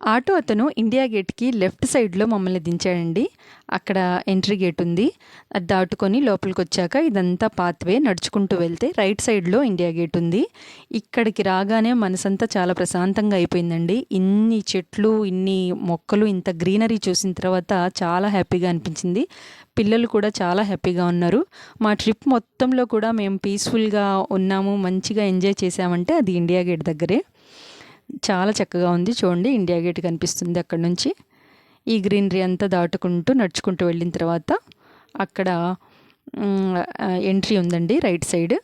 Auto అతను India గేట్‌కి left సైడ్‌లో మమ్మల్ని దించాడండి. అక్కడ ఎంట్రీ గేట్ ఉంది. అది దాటుకొని లోపలికి వచ్చాక ఇదంతా పాత్‌వే నడుచుకుంటూ వెళ్తే రైట్ సైడ్‌లో ఇండియా గేట్ ఉంది. ఇక్కడికి రాగానే మనసంతా చాలా ప్రశాంతంగా అయిపోయిందండి. ఇన్ని చెట్లు, ఇన్ని మొక్కలు, ఇంత గ్రీనరీ చూసిన తర్వాత చాలా హ్యాపీగా అనిపించింది. పిల్లలు కూడా చాలా హ్యాపీగా ఉన్నారు. మా ట్రిప్ మొత్తంలో కూడా మేము పీస్‌ఫుల్‌గా ఉన్నాము, మంచిగా ఎంజాయ్ చేశామంటే అది ఇండియా గేట్ దగ్గరే. చాలా చక్కగా ఉంది. చూడండి ఇండియా గేట్ కనిపిస్తుంది అక్కడి నుంచి. ఈ గ్రీనరీ అంతా దాటుకుంటూ నడుచుకుంటూ వెళ్ళిన తర్వాత అక్కడ ఎంట్రీ ఉందండి రైట్ సైడ్.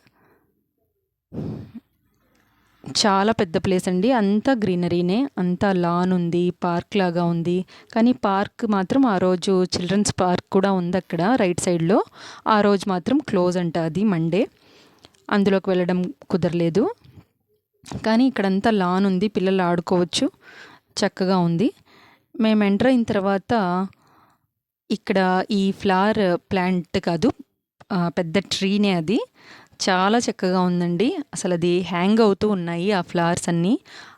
చాలా పెద్ద ప్లేస్ అండి. అంతా గ్రీనరీనే. అంతా లాన్ ఉంది. పార్క్ లాగా ఉంది. కానీ పార్క్ మాత్రం ఆ రోజు చిల్డ్రన్స్ పార్క్ కూడా ఉంది అక్కడ రైట్ సైడ్‌లో. ఆ రోజు మాత్రం క్లోజ్ అంట అది మండే. అందులోకి వెళ్ళడం కుదరలేదు. కానీ ఇక్కడంతా లాన్ ఉంది. పిల్లలు ఆడుకోవచ్చు. చక్కగా ఉంది. మేము ఎంటర్ అయిన తర్వాత ఇక్కడ ఈ ఫ్లవర్ ప్లాంట్ కాదు. పెద్ద ట్రీనే అది. చాలా చక్కగా ఉందండి. అసలు అది హ్యాంగ్ అవుతూ ఉన్నాయి ఆ ఫ్లవర్స్ అన్నీ.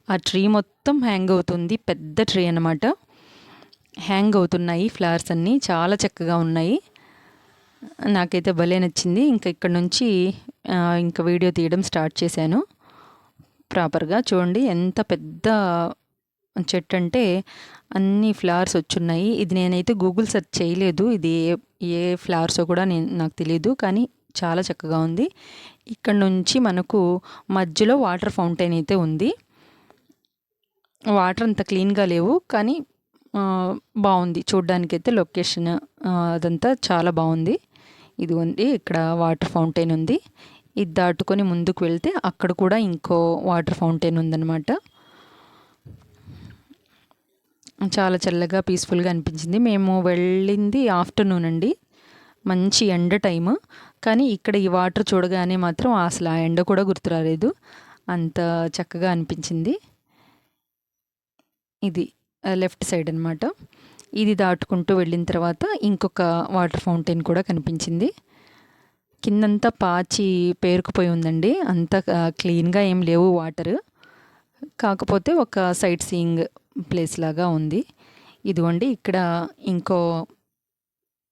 ఆ ట్రీ మొత్తం హ్యాంగ్ అవుతుంది. పెద్ద ట్రీ అనమాట. హ్యాంగ్ అవుతున్నాయి ఫ్లవర్స్ అన్నీ. చాలా చక్కగా ఉన్నాయి. నాకైతే భలే నచ్చింది. ఇంకా ఇక్కడ నుంచి ఇంకా వీడియో తీయడం స్టార్ట్ చేశాను. ప్రాపర్‌గా చూడండి ఎంత పెద్ద చెట్టు అంటే అన్ని ఫ్లవర్స్ వచ్చున్నాయి. ఇది నేనైతే గూగుల్ సెర్చ్ చేయలేదు. ఇది ఏ ఏ ఫ్లవర్సో కూడా నేను నాకు తెలియదు కానీ చాలా చక్కగా ఉంది. ఇక్కడ నుంచి మనకు మధ్యలో వాటర్ ఫౌంటైన్ అయితే ఉంది. వాటర్ అంత క్లీన్‌గా లేవు. కానీ బాగుంది చూడ్డానికి చూడ్డానికైతే లొకేషన్ అదంతా చాలా బాగుంది ఇది ఉంది ఇక్కడ వాటర్ ఫౌంటైన్ ఉంది. ఇది దాటుకొని ముందుకు వెళ్తే అక్కడ కూడా ఇంకో వాటర్ ఫౌంటైన్ ఉందనమాట. చాలా చల్లగా పీస్‌ఫుల్‌గా అనిపించింది. మేము వెళ్ళింది ఆఫ్టర్‌నూన్ అండి. మంచి ఎండ టైమ్ కానీ ఇక్కడ ఈ వాటర్ చూడగానే మాత్రం అసలు ఆ ఎండ కూడా గుర్తు రాలేదు. అంత చక్కగా అనిపించింది. ఇది లెఫ్ట్ సైడ్ అనమాట. ఇది దాటుకుంటూ వెళ్ళిన తర్వాత ఇంకొక వాటర్ ఫౌంటైన్ కూడా కనిపించింది. కిందంతా పాచి పేరుకుపోయి ఉందండి. అంత క్లీన్‌గా ఏం లేవు వాటరు. కాకపోతే ఒక సైట్ సీయింగ్ ప్లేస్ లాగా ఉంది. ఇదిగోండి ఇక్కడ ఇంకో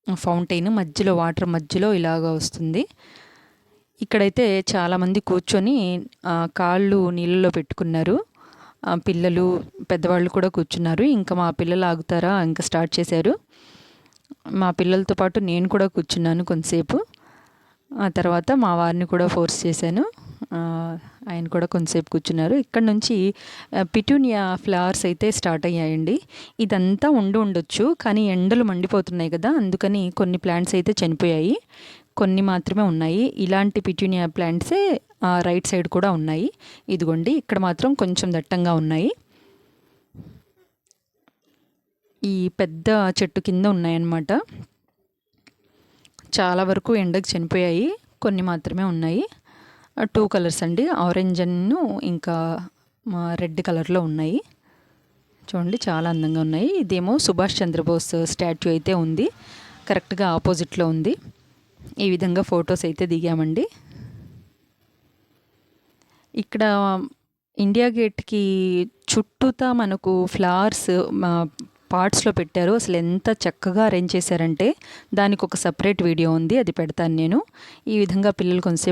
ఫౌంటైన్ మధ్యలో వాటర్ మధ్యలో ఇలాగ వస్తుంది. ఇక్కడైతే చాలామంది కూర్చొని కాళ్ళు నీళ్ళలో పెట్టుకున్నారు. పిల్లలు, పెద్దవాళ్ళు కూడా కూర్చున్నారు. ఇంకా మా పిల్లలు ఆగుతారా ఇంకా స్టార్ట్ చేశారు. మా పిల్లలతో పాటు నేను కూడా కూర్చున్నాను కొంతసేపు. ఆ తర్వాత మా వారిని కూడా ఫోర్స్ చేశాను. ఆయన కూడా కొంతసేపు కూర్చున్నారు. ఇక్కడ నుంచి పిటూనియా ఫ్లవర్స్ అయితే స్టార్ట్ అయ్యాయండి. ఇదంతా ఉండి ఉండొచ్చు. కానీ ఎండలు మండిపోతున్నాయి కదా! అందుకని కొన్ని ప్లాంట్స్ అయితే చనిపోయాయి. కొన్ని మాత్రమే ఉన్నాయి. ఇలాంటి పిటూనియా ప్లాంట్సే రైట్ సైడ్ కూడా ఉన్నాయి. ఇదిగోండి ఇక్కడ మాత్రం కొంచెం దట్టంగా ఉన్నాయి. ఈ పెద్ద చెట్టు కింద ఉన్నాయన్నమాట. చాలా వరకు ఎండకు చనిపోయాయి. కొన్ని మాత్రమే ఉన్నాయి. టూ కలర్స్ అండి. ఆరెంజ్ అన్ను ఇంకా మా రెడ్ కలర్‌లో ఉన్నాయి. చూడండి చాలా అందంగా ఉన్నాయి. ఇదేమో సుభాష్ చంద్రబోస్ స్టాట్యూ అయితే ఉంది. కరెక్ట్‌గా ఆపోజిట్‌లో ఉంది. ఈ విధంగా ఫొటోస్ అయితే దిగామండి. ఇక్కడ ఇండియా గేట్‌కి చుట్టూతా మనకు ఫ్లవర్స్ పార్ట్స్లో పెట్టారు. అసలు ఎంత చక్కగా అరేంజ్ చేశారంటే దానికొక సపరేట్ వీడియో ఉంది. అది పెడతాను నేను. ఈ విధంగా పిల్లలు కొంతసేపు